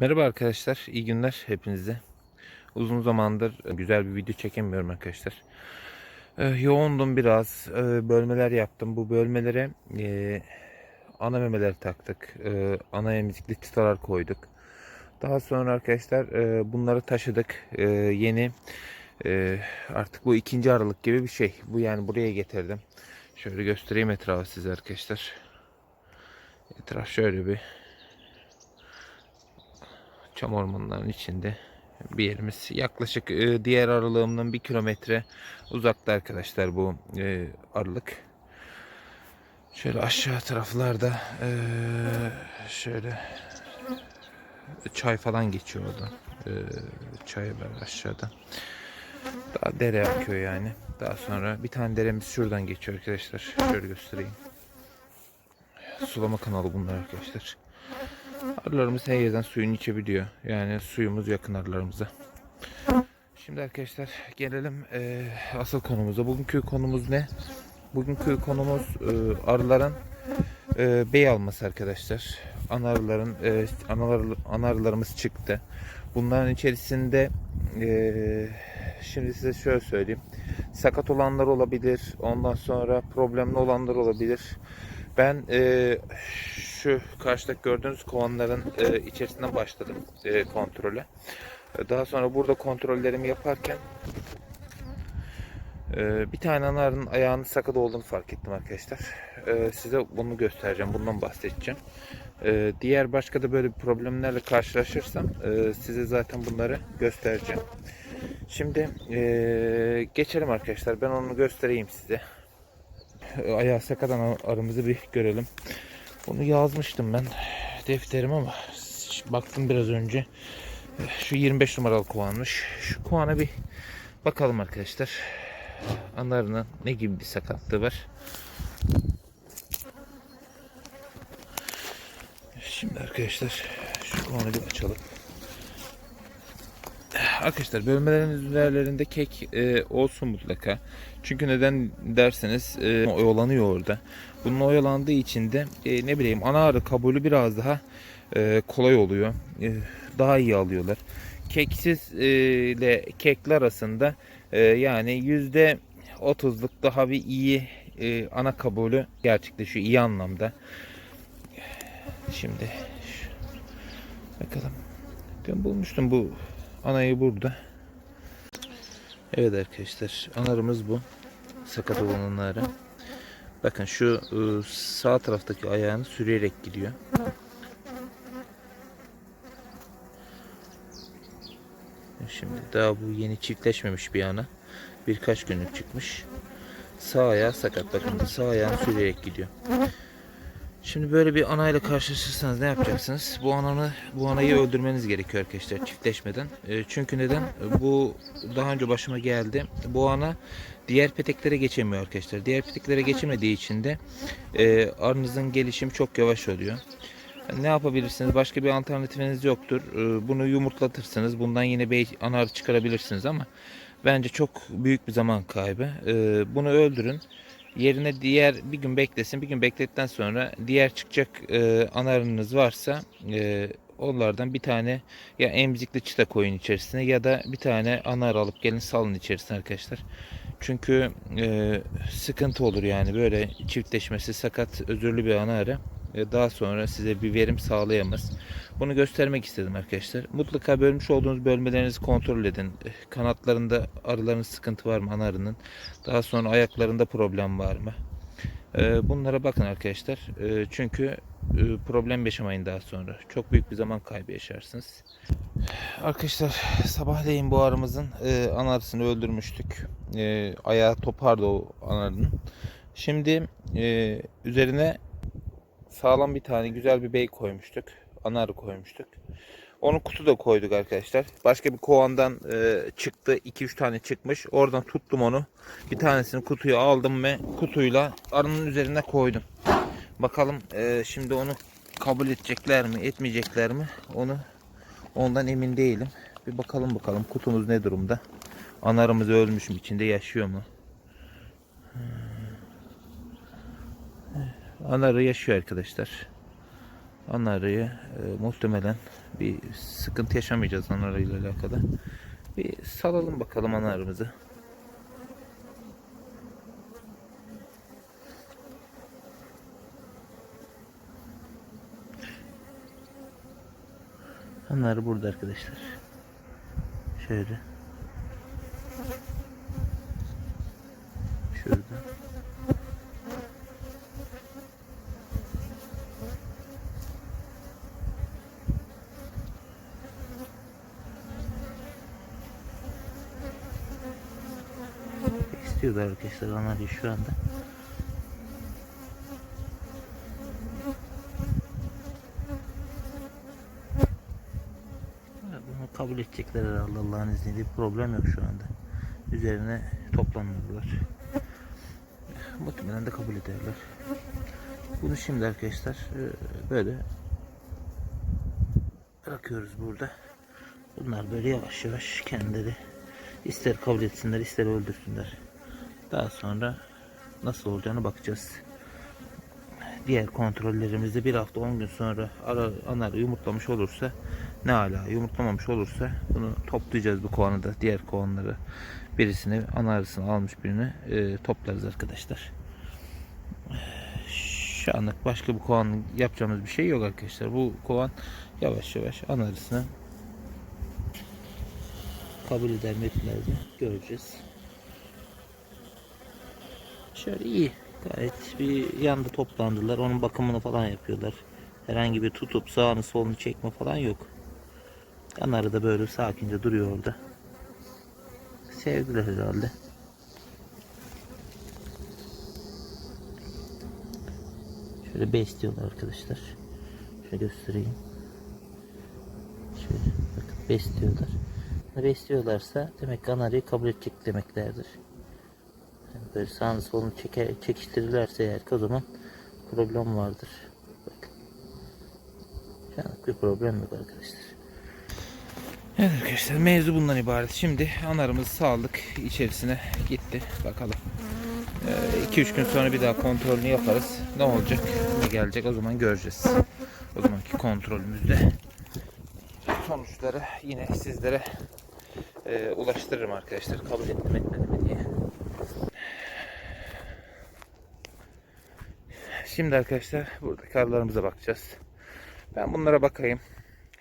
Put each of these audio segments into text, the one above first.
Merhaba arkadaşlar, iyi günler hepinize. Uzun zamandır güzel bir video çekemiyorum arkadaşlar. Ee, yoğundum biraz, ee, bölmeler yaptım. Bu bölmelere ana memeler taktık, ana emzikli çıtalar koyduk. Daha sonra arkadaşlar bunları taşıdık. Yeni artık bu ikinci aralık gibi bir şey. Bu yani buraya getirdim. Şöyle göstereyim etrafı size arkadaşlar. Etraf şöyle bir çam ormanlarının içinde bir yerimiz. Yaklaşık e, diğer aralığımdan bir kilometre uzakta arkadaşlar bu e, aralık. Şöyle aşağı taraflarda e, şöyle çay falan geçiyor oradan. E, çay var aşağıda. Daha dere akıyor yani. Daha sonra bir tane deremiz şuradan geçiyor arkadaşlar. Şöyle göstereyim. Sulama kanalı bunlar arkadaşlar. Arılarımız her yerden suyunu içebiliyor. Yani suyumuz yakın arılarımıza. Şimdi arkadaşlar gelelim e, asıl konumuza. Bugünkü konumuz ne? Bugünkü konumuz e, arıların e, bey alması arkadaşlar. Ana arıların e, analar, ana arılarımız çıktı. Bunların içerisinde e, şimdi size şöyle söyleyeyim. Sakat olanlar olabilir. Ondan sonra problemli olanlar olabilir. Ben e, şu karşıdaki gördüğünüz kovanların e, içerisinden başladım e, kontrole. E, Daha sonra burada kontrollerimi yaparken e, bir tane anarın ayağının sakat olduğunu fark ettim arkadaşlar. E, size bunu göstereceğim, bundan bahsedeceğim. E, diğer başka da böyle problemlerle karşılaşırsam e, size zaten bunları göstereceğim. Şimdi e, geçelim arkadaşlar. Ben onu göstereyim size. E, Ayağı sakat ana- arımızı bir görelim. Bunu yazmıştım ben defterim ama baktım biraz önce. Şu 25 numaralı kovanmış. Şu kovana bir bakalım arkadaşlar. Anlarının ne gibi bir sakatlığı var. Şimdi arkadaşlar şu kovanı bir açalım. Arkadaşlar bölmelerin üzerlerinde kek e, olsun mutlaka. Çünkü neden derseniz e, oyalanıyor orada. Bunun oyalandığı için de e, ne bileyim ana arı kabulü biraz daha e, kolay oluyor. E, daha iyi alıyorlar. Keksiz e, ile kekli arasında e, yani yüzde otuzluk daha bir iyi e, ana kabulü gerçekleşiyor iyi anlamda. Şimdi bakalım. Ben bulmuştum bu anayı burada. Evet arkadaşlar anarımız bu. Sakat olanları. Bakın şu ıı, sağ taraftaki ayağını sürüyerek gidiyor. Şimdi daha bu yeni çiftleşmemiş bir ana. Birkaç günlük çıkmış. Sağ ayağı sakat. Bakın sağ ayağını sürüyerek gidiyor. Şimdi böyle bir anayla karşılaşırsanız ne yapacaksınız? Bu ananı, bu anayı öldürmeniz gerekiyor arkadaşlar çiftleşmeden. E, çünkü neden? Bu daha önce başıma geldi. Bu ana diğer peteklere geçemiyor arkadaşlar. Diğer peteklere geçemediği için de e, arınızın gelişimi çok yavaş oluyor. Ne yapabilirsiniz? Başka bir alternatifiniz yoktur. E, Bunu yumurtlatırsınız. Bundan yine bir anar çıkarabilirsiniz ama bence çok büyük bir zaman kaybı. E, Bunu öldürün. Yerine diğer bir gün beklesin. Bir gün bekledikten sonra diğer çıkacak e, anarınız varsa e, onlardan bir tane ya emzikli çıta koyun içerisine ya da bir tane anar alıp gelin salın içerisine arkadaşlar. Çünkü e, sıkıntı olur yani böyle çiftleşmesi sakat özürlü bir ana arı e, daha sonra size bir verim sağlayamaz. Bunu göstermek istedim arkadaşlar. Mutlaka bölmüş olduğunuz bölmelerinizi kontrol edin. Kanatlarında arıların sıkıntı var mı ana arının? Daha sonra ayaklarında problem var mı? E, Bunlara bakın arkadaşlar. E, Çünkü e, problem yaşamayın daha sonra. Çok büyük bir zaman kaybı yaşarsınız. Arkadaşlar sabahleyin bu arımızın e, anarısını öldürmüştük. E, ayağı topardı o anarının. Şimdi üzerine sağlam bir tane güzel bir bey koymuştuk. Ana arı koymuştuk. Onu kutuda koyduk arkadaşlar. Başka bir kovandan e, çıktı. 2-3 tane çıkmış. Oradan tuttum onu. Bir tanesini kutuya aldım ve kutuyla arının üzerine koydum. Bakalım e, şimdi onu kabul edecekler mi, etmeyecekler mi? Onu ondan emin değilim. Bir bakalım bakalım kutumuz ne durumda. Anarımız ölmüş mü? içinde yaşıyor mu? Anarı yaşıyor arkadaşlar. ana arayı e, muhtemelen bir sıkıntı yaşamayacağız ana arayla alakalı. Bir salalım bakalım ana arımızı. Onlar burada arkadaşlar. Şöyle. Şurada. İstiyorlar arkadaşlar onlar şu anda. Bunu kabul edecekler herhalde Allah'ın izniyle problem yok şu anda. Üzerine toplanıyorlar. Muhtemelen de kabul ederler. Bunu şimdi arkadaşlar e, böyle bırakıyoruz burada. Bunlar böyle yavaş yavaş kendileri ister kabul etsinler ister öldürsünler. Daha sonra nasıl olacağını bakacağız. Diğer kontrollerimizde bir hafta 10 gün sonra ara, anar yumurtlamış olursa ne hala yumurtlamamış olursa bunu toplayacağız bu kovanı da diğer kovanları birisini ana arısını almış birini e, toplarız arkadaşlar. Şu anlık başka bu kovan yapacağımız bir şey yok arkadaşlar. Bu kovan yavaş yavaş ana arısını kabul eder mi etmez mi göreceğiz. Şöyle iyi. Gayet bir yanda toplandılar. Onun bakımını falan yapıyorlar. Herhangi bir tutup sağını solunu çekme falan yok. Kanarı da böyle sakince duruyor orada. Sevdiler herhalde. Şöyle besliyorlar arkadaşlar. Şöyle göstereyim. Şöyle bakın besliyorlar. Besliyorlarsa demek kanarıyı kabul edecek demeklerdir. Böyle sağını solunu çeker, çekiştirirlerse eğer ki o zaman problem vardır. Bakın. Şu an bir problem yok arkadaşlar. Evet arkadaşlar mevzu bundan ibaret. Şimdi anarımızı sağladık. içerisine gitti. Bakalım. 2-3 gün sonra bir daha kontrolünü yaparız. Ne olacak? Ne gelecek? O zaman göreceğiz. O zamanki kontrolümüzde sonuçları yine sizlere e, ulaştırırım arkadaşlar. Kabul ettim etmedim mi diye. Şimdi arkadaşlar burada karlarımıza bakacağız. Ben bunlara bakayım.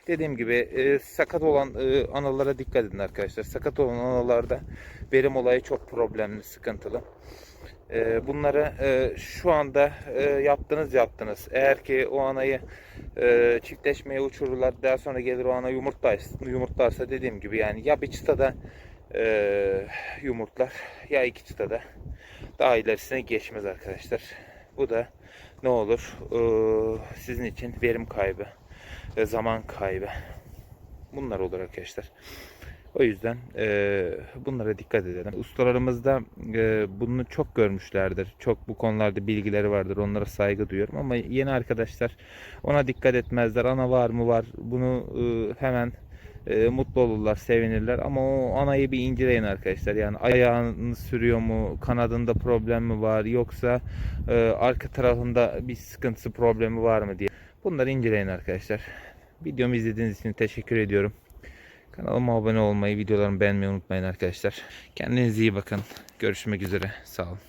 Dediğim gibi e, sakat olan e, analara dikkat edin arkadaşlar. Sakat olan anallarda verim olayı çok problemli, sıkıntılı. E, bunları e, şu anda e, yaptınız yaptınız. Eğer ki o anayı e, çiftleşmeye uçururlar daha sonra gelir o ana yumurtlarsa, yumurtlarsa dediğim gibi yani ya bir çıtada e, yumurtlar ya iki çıtada daha ilerisine geçmez arkadaşlar. Bu da ne olur e, sizin için verim kaybı ve zaman kaybı bunlar olur arkadaşlar. O yüzden e, bunlara dikkat edelim. Ustalarımız da e, bunu çok görmüşlerdir. Çok bu konularda bilgileri vardır. Onlara saygı duyuyorum. Ama yeni arkadaşlar ona dikkat etmezler. Ana var mı var. Bunu e, hemen e, mutlu olurlar, sevinirler. Ama o anayı bir inceleyin arkadaşlar. Yani ayağını sürüyor mu, kanadında problem mi var, yoksa e, arka tarafında bir sıkıntısı, problemi var mı diye. Bunları inceleyin arkadaşlar. Videomu izlediğiniz için teşekkür ediyorum. Kanalıma abone olmayı, videolarımı beğenmeyi unutmayın arkadaşlar. Kendinize iyi bakın. Görüşmek üzere. Sağ olun.